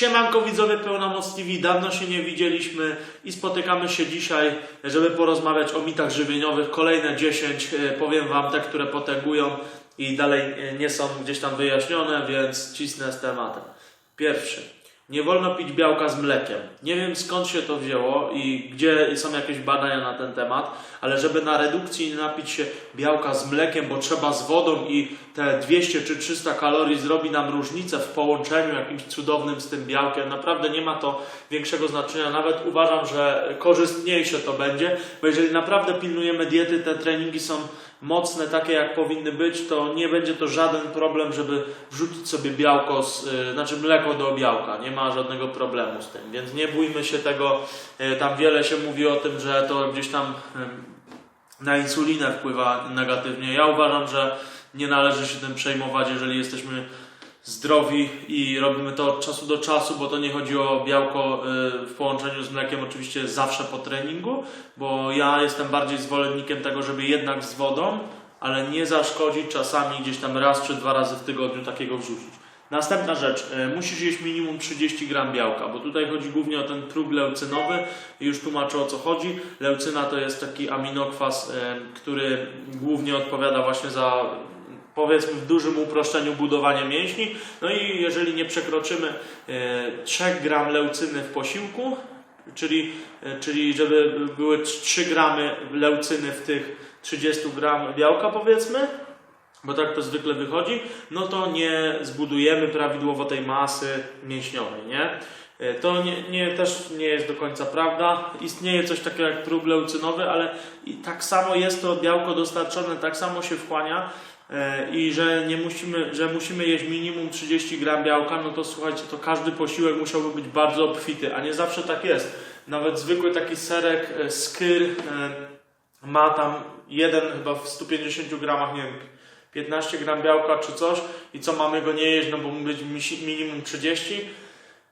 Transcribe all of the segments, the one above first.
Siemanko widzowie pełnomocliwi, dawno się nie widzieliśmy i spotykamy się dzisiaj, żeby porozmawiać o mitach żywieniowych. Kolejne 10, e, powiem Wam te, które potęgują i dalej e, nie są gdzieś tam wyjaśnione, więc cisnę z tematem. Pierwszy. Nie wolno pić białka z mlekiem. Nie wiem skąd się to wzięło i gdzie są jakieś badania na ten temat, ale żeby na redukcji napić się białka z mlekiem, bo trzeba z wodą i te 200 czy 300 kalorii zrobi nam różnicę w połączeniu jakimś cudownym z tym białkiem. Naprawdę nie ma to większego znaczenia. Nawet uważam, że korzystniejsze to będzie, bo jeżeli naprawdę pilnujemy diety, te treningi są mocne, takie jak powinny być, to nie będzie to żaden problem, żeby wrzucić sobie białko, z, y, znaczy mleko do białka. Nie ma żadnego problemu z tym, więc nie bójmy się tego. Y, tam wiele się mówi o tym, że to gdzieś tam y, na insulinę wpływa negatywnie. Ja uważam, że nie należy się tym przejmować, jeżeli jesteśmy zdrowi i robimy to od czasu do czasu, bo to nie chodzi o białko y, w połączeniu z mlekiem, oczywiście zawsze po treningu, bo ja jestem bardziej zwolennikiem tego, żeby jednak z wodą, ale nie zaszkodzić czasami gdzieś tam raz czy dwa razy w tygodniu takiego wrzucić. Następna rzecz, y, musisz jeść minimum 30 gram białka, bo tutaj chodzi głównie o ten próg leucynowy już tłumaczę o co chodzi. Leucyna to jest taki aminokwas, y, który głównie odpowiada właśnie za powiedzmy w dużym uproszczeniu budowanie mięśni. No i jeżeli nie przekroczymy e, 3 gram leucyny w posiłku, czyli, e, czyli żeby były 3 gramy leucyny w tych 30 gram białka powiedzmy, bo tak to zwykle wychodzi, no to nie zbudujemy prawidłowo tej masy mięśniowej, nie? E, To nie, nie, też nie jest do końca prawda. Istnieje coś takiego jak próg leucynowy, ale tak samo jest to białko dostarczone, tak samo się wchłania e, i że nie musimy, że musimy jeść minimum 30 gram białka, no to słuchajcie, to każdy posiłek musiałby być bardzo obfity, a nie zawsze tak jest. Nawet zwykły taki serek e, skyr e, ma tam jeden chyba w 150 gramach, nie wiem, 15 gram białka czy coś i co mamy go nie jeść, no bo musi być minimum 30.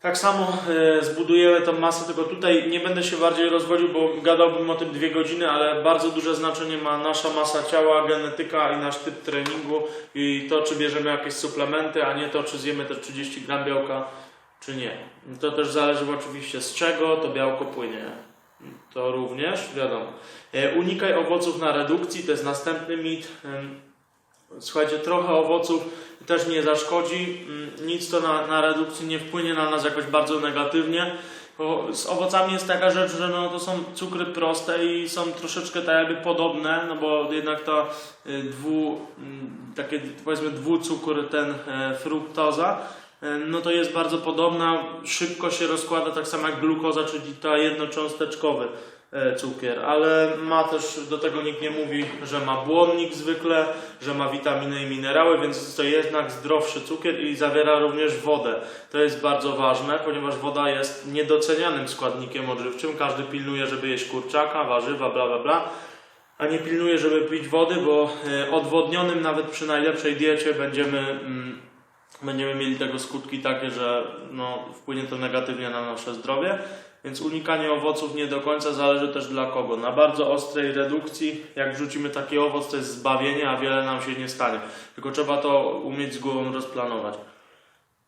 Tak samo e, zbudujemy tą masę, tylko tutaj nie będę się bardziej rozwodził, bo gadałbym o tym dwie godziny, ale bardzo duże znaczenie ma nasza masa ciała, genetyka i nasz typ treningu i to, czy bierzemy jakieś suplementy, a nie to, czy zjemy te 30 gram białka, czy nie. To też zależy oczywiście z czego to białko płynie. To również wiadomo. E, Unikaj owoców na redukcji, to jest następny mit. Słuchajcie, trochę owoców też nie zaszkodzi, mm, nic to na, na redukcji nie wpłynie na nas jakoś bardzo negatywnie. Bo z owocami jest taka rzecz, że no, to są cukry proste i są troszeczkę tak jakby podobne, no bo jednak ta y, dwu, mm, takie powiedzmy dwucukr, ten e, fruktoza, e, no to jest bardzo podobna, szybko się rozkłada, tak samo jak glukoza, czyli ta jednocząsteczkowy cukier, ale ma też, do tego nikt nie mówi, że ma błonnik zwykle, że ma witaminy i minerały, więc jest to jednak zdrowszy cukier i zawiera również wodę. To jest bardzo ważne, ponieważ woda jest niedocenianym składnikiem odżywczym. Każdy pilnuje, żeby jeść kurczaka, warzywa, bla bla bla, a nie pilnuje, żeby pić wody, bo e, odwodnionym nawet przy najlepszej diecie będziemy, mm, będziemy mieli tego skutki takie, że no, wpłynie to negatywnie na nasze zdrowie. Więc unikanie owoców nie do końca zależy też dla kogo. Na bardzo ostrej redukcji, jak wrzucimy taki owoc, to jest zbawienie, a wiele nam się nie stanie. Tylko trzeba to umieć z głową rozplanować.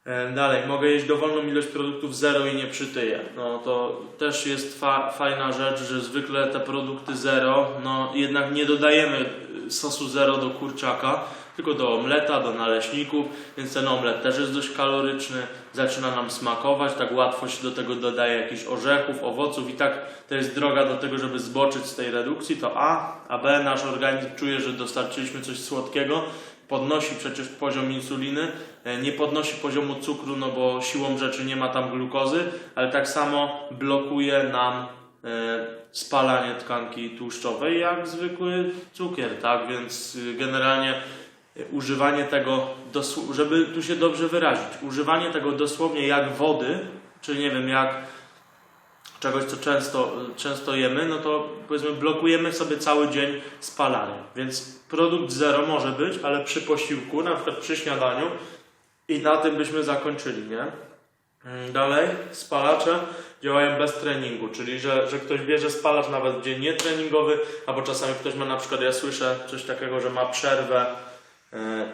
E, Dalej, mogę jeść dowolną ilość produktów zero i nie przytyję. No to też jest fa- fajna rzecz, że zwykle te produkty zero, no jednak nie dodajemy sosu zero do kurczaka, tylko do omleta, do naleśników, więc ten omlet też jest dość kaloryczny, zaczyna nam smakować, tak łatwo się do tego dodaje jakichś orzechów, owoców i tak to jest droga do tego, żeby zboczyć z tej redukcji, to A, a B, nasz organizm czuje, że dostarczyliśmy coś słodkiego, podnosi przecież poziom insuliny, e, nie podnosi poziomu cukru, no bo siłą rzeczy nie ma tam glukozy, ale tak samo blokuje nam e, spalanie tkanki tłuszczowej jak zwykły cukier, tak? Więc y, generalnie używanie tego, żeby tu się dobrze wyrazić, używanie tego dosłownie jak wody, czyli nie wiem, jak czegoś, co często, często jemy, no to powiedzmy blokujemy sobie cały dzień spalanie. Więc produkt zero może być, ale przy posiłku, na przykład przy śniadaniu i na tym byśmy zakończyli, nie? Mm, Dalej, spalacze działają bez treningu, czyli że, że ktoś bierze spalacz nawet w dzień nietreningowy, albo czasami ktoś ma na przykład, ja słyszę coś takiego, że ma przerwę e,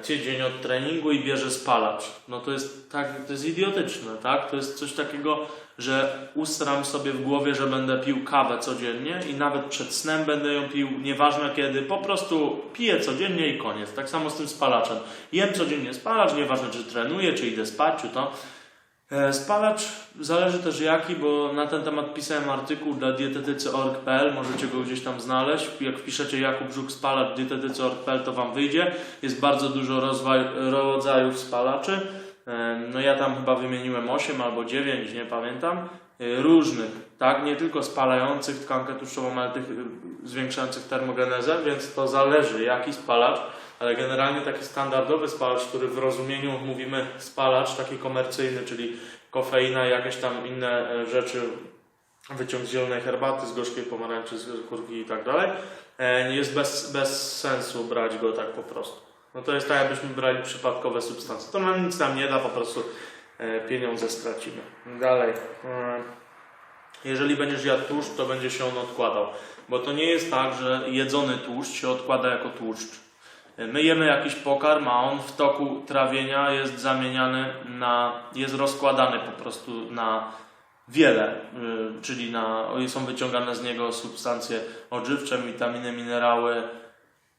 tydzień od treningu i bierze spalacz. No to jest tak, to jest idiotyczne, tak? To jest coś takiego, że ustram sobie w głowie, że będę pił kawę codziennie i nawet przed snem będę ją pił, nieważne kiedy, po prostu piję codziennie i koniec. Tak samo z tym spalaczem. Jem codziennie spalacz, nieważne czy trenuję, czy idę spać, czy to. E, Spalacz zależy też jaki, bo na ten temat pisałem artykuł dla dietetycy.org.pl, możecie go gdzieś tam znaleźć. Jak wpiszecie Jakub Żuk Spalacz dietetycy.org.pl to Wam wyjdzie. Jest bardzo dużo rodzajów spalaczy. E, No ja tam chyba wymieniłem 8 albo 9, nie pamiętam. E, Różnych, tak? Nie tylko spalających tkankę tłuszczową, ale tych zwiększających termogenezę, więc to zależy jaki spalacz ale generalnie taki standardowy spalacz, który w rozumieniu mówimy spalacz taki komercyjny, czyli kofeina jakieś tam inne e, rzeczy, wyciąg z zielonej herbaty, z gorzkiej pomarańczy, z kurki i tak dalej, e, jest bez, bez sensu brać go tak po prostu. No to jest tak, jakbyśmy brali przypadkowe substancje. To nam nic nam nie da, po prostu e, pieniądze stracimy. Dalej. Jeżeli będziesz jadł tłuszcz, to będzie się on odkładał. Bo to nie jest tak, że jedzony tłuszcz się odkłada jako tłuszcz. My jemy jakiś pokarm, a on w toku trawienia jest zamieniany na, jest rozkładany po prostu na wiele, y, czyli na, są wyciągane z niego substancje odżywcze, witaminy, minerały,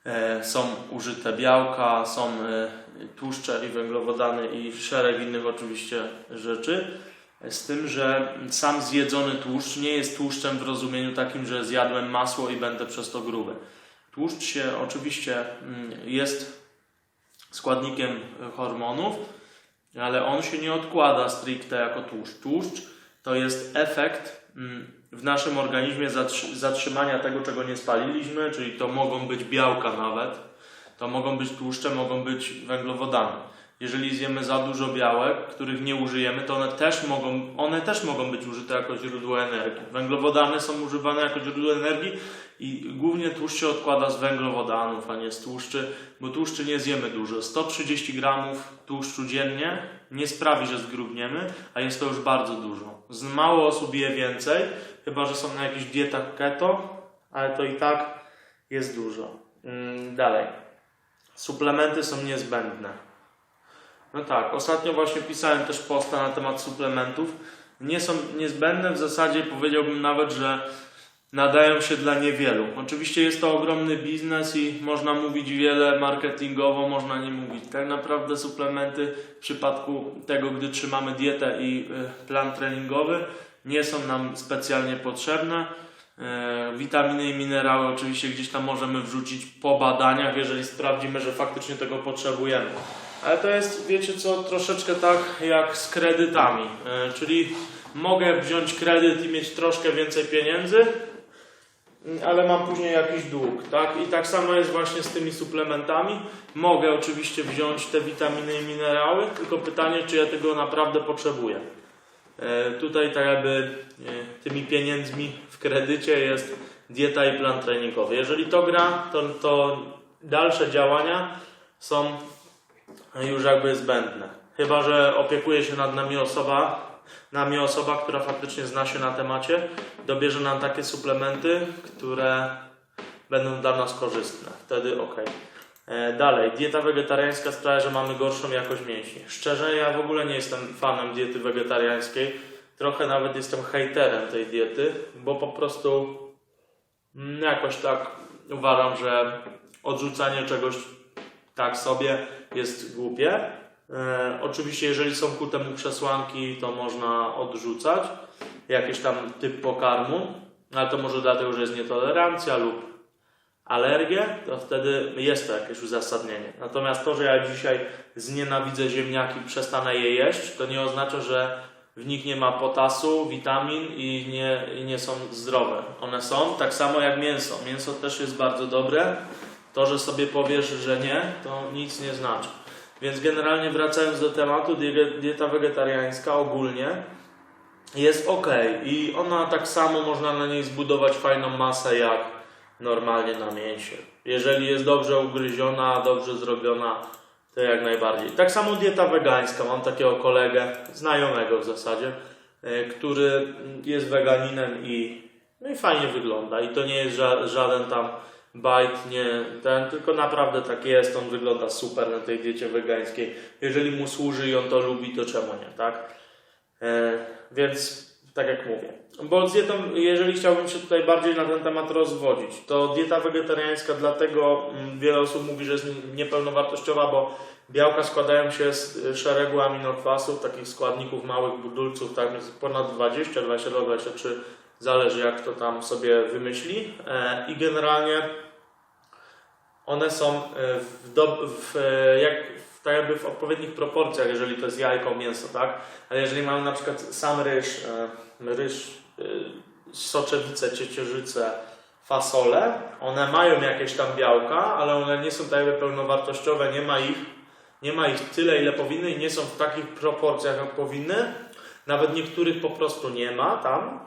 e, są użyte białka, są e, tłuszcze i węglowodany i szereg innych oczywiście rzeczy. Z tym, że sam zjedzony tłuszcz nie jest tłuszczem w rozumieniu takim, że zjadłem masło i będę przez to gruby. Tłuszcz się oczywiście mm, jest składnikiem hormonów, ale on się nie odkłada stricte jako tłuszcz. Tłuszcz to jest efekt mm, w naszym organizmie zatrzy- zatrzymania tego, czego nie spaliliśmy, czyli to mogą być białka nawet, to mogą być tłuszcze, mogą być węglowodany. Jeżeli zjemy za dużo białek, których nie użyjemy, to one też mogą, one też mogą być użyte jako źródło energii. Węglowodany są używane jako źródło energii i głównie tłuszcz się odkłada z węglowodanów, a nie z tłuszczy, bo tłuszczy nie zjemy dużo. 130 gramów tłuszczu dziennie nie sprawi, że zgrubniemy, a jest to już bardzo dużo. Z mało osób je więcej, chyba że są na jakichś dietach keto, ale to i tak jest dużo. Mm, Dalej. Suplementy są niezbędne. No tak, ostatnio właśnie pisałem też posta na temat suplementów. Nie są niezbędne, w zasadzie powiedziałbym nawet, że nadają się dla niewielu. Oczywiście jest to ogromny biznes i można mówić wiele marketingowo, można nie mówić. Tak naprawdę suplementy w przypadku tego, gdy trzymamy dietę i y, plan treningowy, nie są nam specjalnie potrzebne. E, Witaminy i minerały oczywiście gdzieś tam możemy wrzucić po badaniach, jeżeli sprawdzimy, że faktycznie tego potrzebujemy. Ale to jest, wiecie co, troszeczkę tak jak z kredytami. E, Czyli mogę wziąć kredyt i mieć troszkę więcej pieniędzy, ale mam później jakiś dług, tak? I tak samo jest właśnie z tymi suplementami. Mogę oczywiście wziąć te witaminy i minerały, tylko pytanie, czy ja tego naprawdę potrzebuję. E, Tutaj tak jakby e, tymi pieniędzmi w kredycie jest dieta i plan treningowy. Jeżeli to gra, to, to dalsze działania są już jakby zbędne. Chyba, że opiekuje się nad nami osoba, nami osoba, która faktycznie zna się na temacie, dobierze nam takie suplementy, które będą dla nas korzystne. Wtedy ok. E, Dalej, dieta wegetariańska sprawia, że mamy gorszą jakość mięśni. Szczerze, ja w ogóle nie jestem fanem diety wegetariańskiej. Trochę nawet jestem hejterem tej diety, bo po prostu mm, jakoś tak uważam, że odrzucanie czegoś tak sobie jest głupie. E, oczywiście, jeżeli są ku temu przesłanki, to można odrzucać jakiś tam typ pokarmu, ale to może dlatego, że jest nietolerancja lub alergię, to wtedy jest to jakieś uzasadnienie. Natomiast to, że ja dzisiaj znienawidzę ziemniaki, przestanę je jeść, to nie oznacza, że w nich nie ma potasu, witamin i nie, i nie są zdrowe. One są tak samo jak mięso. Mięso też jest bardzo dobre. To, że sobie powiesz, że nie, to nic nie znaczy. Więc generalnie wracając do tematu, die- dieta wegetariańska ogólnie jest ok i ona tak samo można na niej zbudować fajną masę jak normalnie na mięsie. Jeżeli jest dobrze ugryziona, dobrze zrobiona, to jak najbardziej. Tak samo dieta wegańska. Mam takiego kolegę, znajomego w zasadzie, e, który jest weganinem i, no i fajnie wygląda. I to nie jest ża- żaden tam bajt, nie ten, tylko naprawdę tak jest, on wygląda super na tej diecie wegańskiej. Jeżeli mu służy i on to lubi, to czemu nie, tak? E, więc tak jak mówię. Bo z dietą, jeżeli chciałbym się tutaj bardziej na ten temat rozwodzić, to dieta wegetariańska dlatego mm, wiele osób mówi, że jest niepełnowartościowa, bo białka składają się z y, szeregu aminokwasów, takich składników małych budulców, tak jest ponad 20, 22, 23, zależy jak to tam sobie wymyśli. E, I generalnie one są e, w, do, w, e, jak, tak jakby w odpowiednich proporcjach, jeżeli to jest jajko, mięso, tak? Ale jeżeli mamy na przykład sam ryż, e, ryż, e, soczewicę, ciecierzycę, fasole, one mają jakieś tam białka, ale one nie są tak jakby pełnowartościowe, nie ma ich, nie ma ich tyle, ile powinny i nie są w takich proporcjach, jak powinny. Nawet niektórych po prostu nie ma tam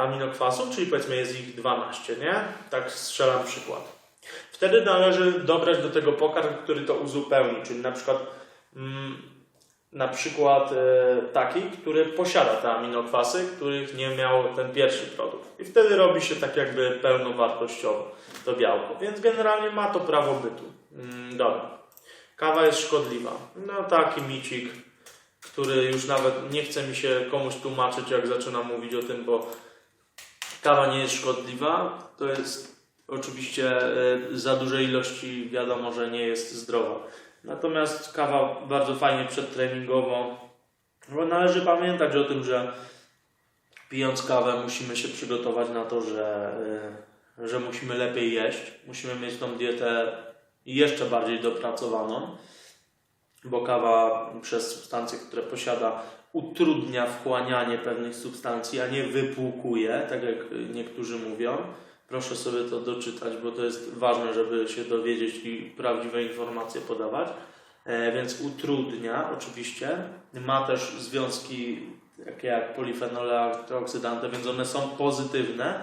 aminokwasów, czyli powiedzmy jest ich 12, nie? Tak strzelam przykład. Wtedy należy dobrać do tego pokarm, który to uzupełni, czyli na przykład mm, na przykład e, taki, który posiada te aminokwasy, których nie miał ten pierwszy produkt. I wtedy robi się tak jakby pełnowartościowo to białko. Więc generalnie ma to prawo bytu. Mm, dobra. Kawa jest szkodliwa. No taki micik, który już nawet nie chce mi się komuś tłumaczyć, jak zaczynam mówić o tym, bo kawa nie jest szkodliwa. To jest oczywiście e, za duże ilości wiadomo, że nie jest zdrowa. Natomiast kawa bardzo fajnie przedtreningowo, bo należy pamiętać o tym, że pijąc kawę musimy się przygotować na to, że, y, że musimy lepiej jeść, musimy mieć tą dietę jeszcze bardziej dopracowaną, bo kawa przez substancje, które posiada, utrudnia wchłanianie pewnych substancji, a nie wypłukuje, tak jak niektórzy mówią. Proszę sobie to doczytać, bo to jest ważne, żeby się dowiedzieć i prawdziwe informacje podawać. E, więc utrudnia oczywiście. Ma też związki takie jak polifenole, antyoksydanty, więc one są pozytywne,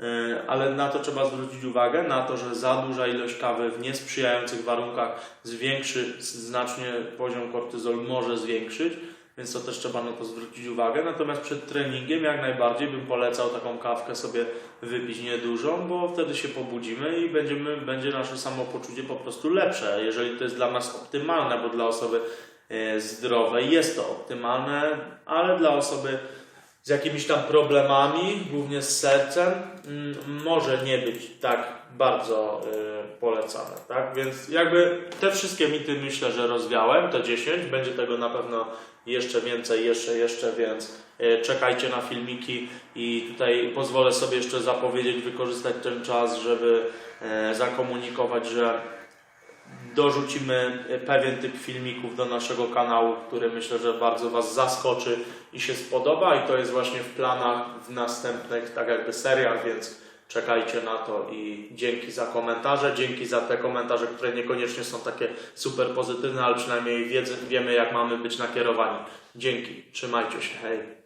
e, ale na to trzeba zwrócić uwagę, na to, że za duża ilość kawy w niesprzyjających warunkach zwiększy znacznie poziom kortyzolu, może zwiększyć, więc to też trzeba na to zwrócić uwagę. Natomiast przed treningiem jak najbardziej bym polecał taką kawkę sobie wypić niedużą, bo wtedy się pobudzimy i będziemy, będzie nasze samopoczucie po prostu lepsze, jeżeli to jest dla nas optymalne, bo dla osoby e, zdrowej jest to optymalne, ale dla osoby z jakimiś tam problemami, głównie z sercem, mm, może nie być tak bardzo y, polecane, tak? Więc jakby te wszystkie mity myślę, że rozwiałem, te 10, będzie tego na pewno jeszcze więcej, jeszcze, jeszcze, więc y, czekajcie na filmiki i tutaj pozwolę sobie jeszcze zapowiedzieć, wykorzystać ten czas, żeby y, zakomunikować, że dorzucimy pewien typ filmików do naszego kanału, który myślę, że bardzo Was zaskoczy i się spodoba i to jest właśnie w planach w następnych tak jakby seriach, więc czekajcie na to i dzięki za komentarze, dzięki za te komentarze, które niekoniecznie są takie super pozytywne, ale przynajmniej wiedzę, wiemy jak mamy być nakierowani. Dzięki, trzymajcie się, hej.